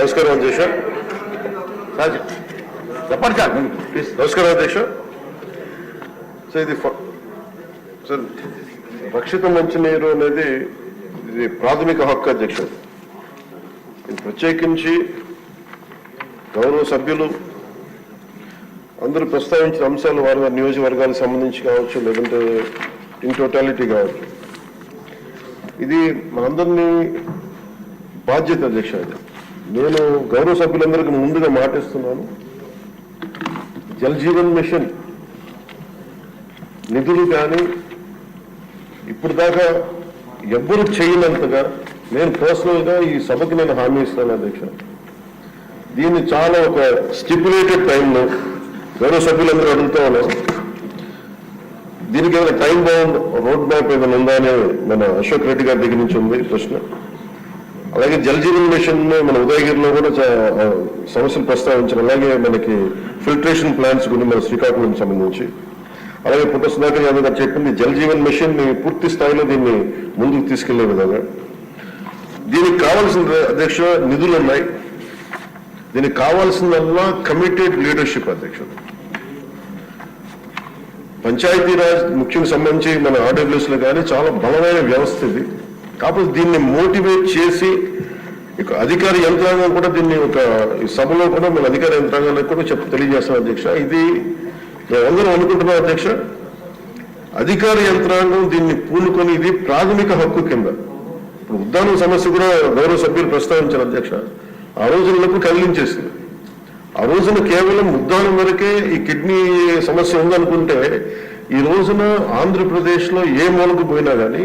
నమస్కారం అధ్యక్ష. సార్ చెప్పండి సార్ ప్లీజ్ నమస్కారం అధ్యక్ష. సార్ ఇది సార్ రక్షిత మంచినీరు అనేది ఇది ప్రాథమిక హక్కు అధ్యక్ష. ప్రత్యేకించి గౌరవ సభ్యులు అందరూ ప్రస్తావించిన అంశాలు వారి వారి నియోజకవర్గాలకు సంబంధించి కావచ్చు లేదంటే ఇన్ టోటాలిటీ కావచ్చు. ఇది మనందరినీ బాధ్యత అధ్యక్ష నేను గౌరవ సభ్యులందరికీ ముందుగా మాటిస్తున్నాను. జల్ జీవన్ మిషన్ నిధులు కానీ ఇప్పుడు దాకా ఎవ్వరు చేయనంతగా నేను పర్సనల్గా ఈ సభకి నేను హామీ ఇస్తాను అధ్యక్ష. దీన్ని చాలా ఒక స్టిపులేటెడ్ టైంలో గౌరవ సభ్యులందరూ అడుగుతా ఉన్నారు. దీనికి ఏమైనా టైం బౌండ్ రోడ్ మ్యాప్ ఏదైనా ఉందా అని మన అశోక్ రెడ్డి గారి దగ్గర నుంచి ఉంది ప్రశ్న. అలాగే జలజీవన్ మిషన్ మన ఉదయగిరిలో కూడా సమస్యలు ప్రస్తావించారు. అలాగే మనకి ఫిల్టరేషన్ ప్లాంట్స్ గురించి మన శ్రీకాకుళం సంబంధించి. అలాగే పుట్ట సుధాకర్ యాదవ్ గారు చెప్పింది జలజీవన్ మిషన్ని పూర్తి స్థాయిలో దీన్ని ముందుకు తీసుకెళ్ళే విధంగా. దీనికి కావాల్సిన అధ్యక్ష నిధులు ఉన్నాయి. దీనికి కావాల్సిందల్లా కమిటెడ్ లీడర్షిప్ అధ్యక్షుడు. పంచాయతీరాజ్ ముఖ్యం సంబంధించి మన ఆర్డబ్ల్యూఎస్లో కానీ చాలా బలమైన వ్యవస్థ ఇది. కాకపోతే దీన్ని మోటివేట్ చేసి ఇక అధికార యంత్రాంగం కూడా దీన్ని ఒక సభలో కూడా మన అధికార యంత్రాంగానికి కూడా చెప్ తెలియజేస్తాం అధ్యక్ష. ఇది మేమందరం అనుకుంటున్నాం అధ్యక్ష. అధికార యంత్రాంగం దీన్ని పూనుకొని ఇది ప్రాథమిక హక్కు కింద. ఇప్పుడు ఉద్దానం సమస్య కూడా గౌరవ సభ్యులు ప్రస్తావించారు అధ్యక్ష. ఆ రోజులకు కదిలించేసింది. ఆ రోజున కేవలం ఉద్దానం వరకే ఈ కిడ్నీ సమస్య ఉందనుకుంటే ఈ రోజున ఆంధ్రప్రదేశ్లో ఏ మూలకు పోయినా కానీ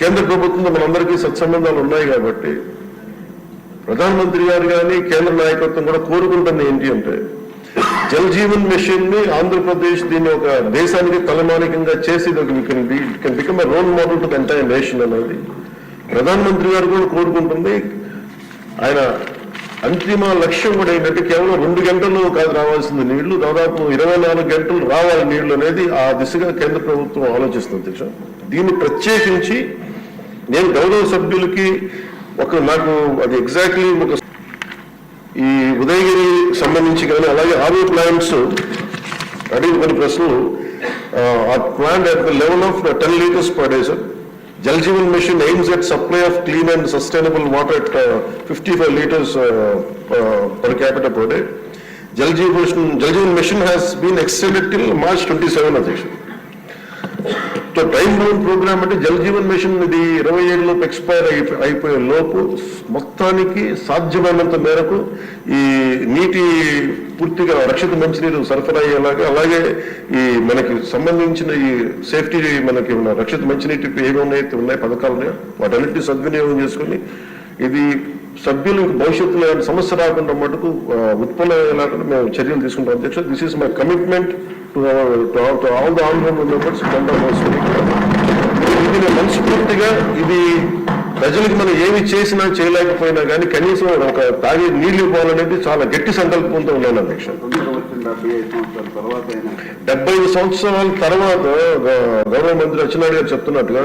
కేంద్ర ప్రభుత్వంతో మనందరికీ సత్సంబంధాలు ఉన్నాయి కాబట్టి ప్రధానమంత్రి గారు కానీ కేంద్ర నాయకత్వం కూడా కోరుకుంటుంది ఏంటి అంటే జల్ జీవన్ మిషన్ని ఆంధ్రప్రదేశ్ దీన్ని ఒక దేశానికి తలమానికంగా చేసి become role model to entire nation అనేది ప్రధానమంత్రి గారు కూడా కోరుకుంటుంది. ఆయన అంతిమ లక్ష్యం కూడా ఏంటంటే కేవలం రెండు గంటలు కాదు రావాల్సింది నీళ్ళు దాదాపు ఇరవై నాలుగు గంటలు రావాలి నీళ్ళు అనేది ఆ దిశగా కేంద్ర ప్రభుత్వం ఆలోచిస్తుంది. దీన్ని ప్రత్యేకించి నేను గౌరవ సభ్యులకి ఒక నాకు అది ఎగ్జాక్ట్లీ ఒక ఈ ఉదయగిరి సంబంధించి కానీ అలాగే ఆర్వీ ప్లాంట్స్ అడిగిన కొన్ని ప్రశ్నలు. ఆ plant at the level of ten litres per day sir Jal Jeevan mission aims at supply of clean and sustainable water at fifty five litres per capital per day Jal Jeevan Jal Jeevan mission has been extended till March twenty seven అధ్యక్షుడు so time bound programme అంటే Jal Jeevan machine ఇది ఇరవై ఏడులోపు expire అయి అయిపోయే లోపు మొత్తానికి సాధ్యమైనంత మేరకు ఈ నీటి పూర్తిగా రక్షిత మంచినీరు సరఫరా అయ్యేలాగా అలాగే ఈ మనకి సంబంధించిన ఈ సేఫ్టీ మనకి ఉన్న రక్షిత మంచినీటికి ఏమి ఉన్నాయితే ఉన్నాయి పథకాలు ఉన్నాయో వాటన్నిటిని సద్వినియోగం చేసుకొని ఇది సభ్యులకు భవిష్యత్తులో సమస్య రాకుండా మటుకు ఉత్పన్నమయ్యేలాగా మేము చర్యలు తీసుకుంటాం. అధ్యక్ష this is my commitment to all the honourable members ఇది నేను మనస్ఫూర్తిగా ఇది ప్రజలకు మనం ఏమి చేసినా చేయలేకపోయినా కానీ కనీసం ఒక తాగే నీళ్ళు ఇవ్వాలనేది చాలా గట్టి సంకల్పంతో ఉన్నాను అధ్యక్ష. డెబ్బై ఐదు సంవత్సరాల తర్వాత ఐదు సంవత్సరాల తర్వాత గౌరవ మంత్రి అచ్చెన్నాయుడు గారు చెప్తున్నట్టుగా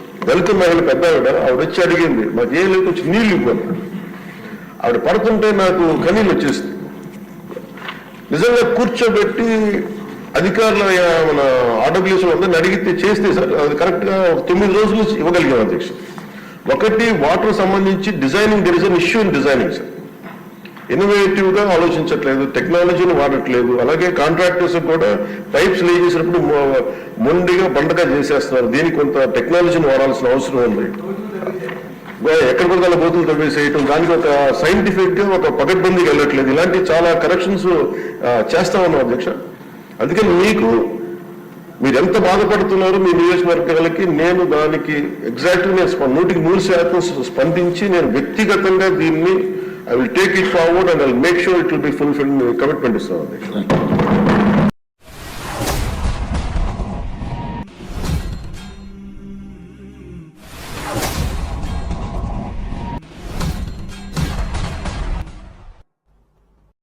దళిత మహిళ పెద్ద ఆవిడ ఆవిడ వచ్చి అడిగింది మాకు ఏం లేదు వచ్చి నీళ్ళు ఇవ్వాలి ఆవిడ పడుతుంటే నాకు కనీళ్ళు వచ్చేసింది నిజంగా కూర్చోబెట్టి అధికారుల మన ఆర్డబ్ల్యూస్ అందరిని అడిగితే చేస్తే సార్ అది కరెక్ట్గా ఒక తొమ్మిది రోజులు ఇవ్వగలిగాం అధ్యక్ష. ఒకటి వాటర్ సంబంధించి designing there is an issue in designing sir ఇన్నోవేటివ్గా ఆలోచించట్లేదు టెక్నాలజీని వాడట్లేదు. అలాగే కాంట్రాక్టర్స్ కూడా పైప్స్ లే చేసినప్పుడు మొండిగా బండగా చేసేస్తున్నారు. దీనికి కొంత టెక్నాలజీని వాడాల్సిన అవసరం ఉంది. ఎక్కడ పడితే అలా బోతులు తవ్వేసేయటం దానికి ఒక సైంటిఫిక్గా ఒక పగడ్బందీకి వెళ్ళట్లేదు. ఇలాంటి చాలా కరెక్షన్స్ చేస్తా ఉన్నాం అధ్యక్ష. అందుకని మీకు మీరు ఎంత బాధపడుతున్నారో మీ నియోజకవర్గాలకి నేను దానికి ఎగ్జాక్ట్గా నేను నూటికి నూరు శాతం స్పందించి నేను వ్యక్తిగతంగా దీన్ని I will take it forward and I'll make sure it will be fulfilled in the commitment is served.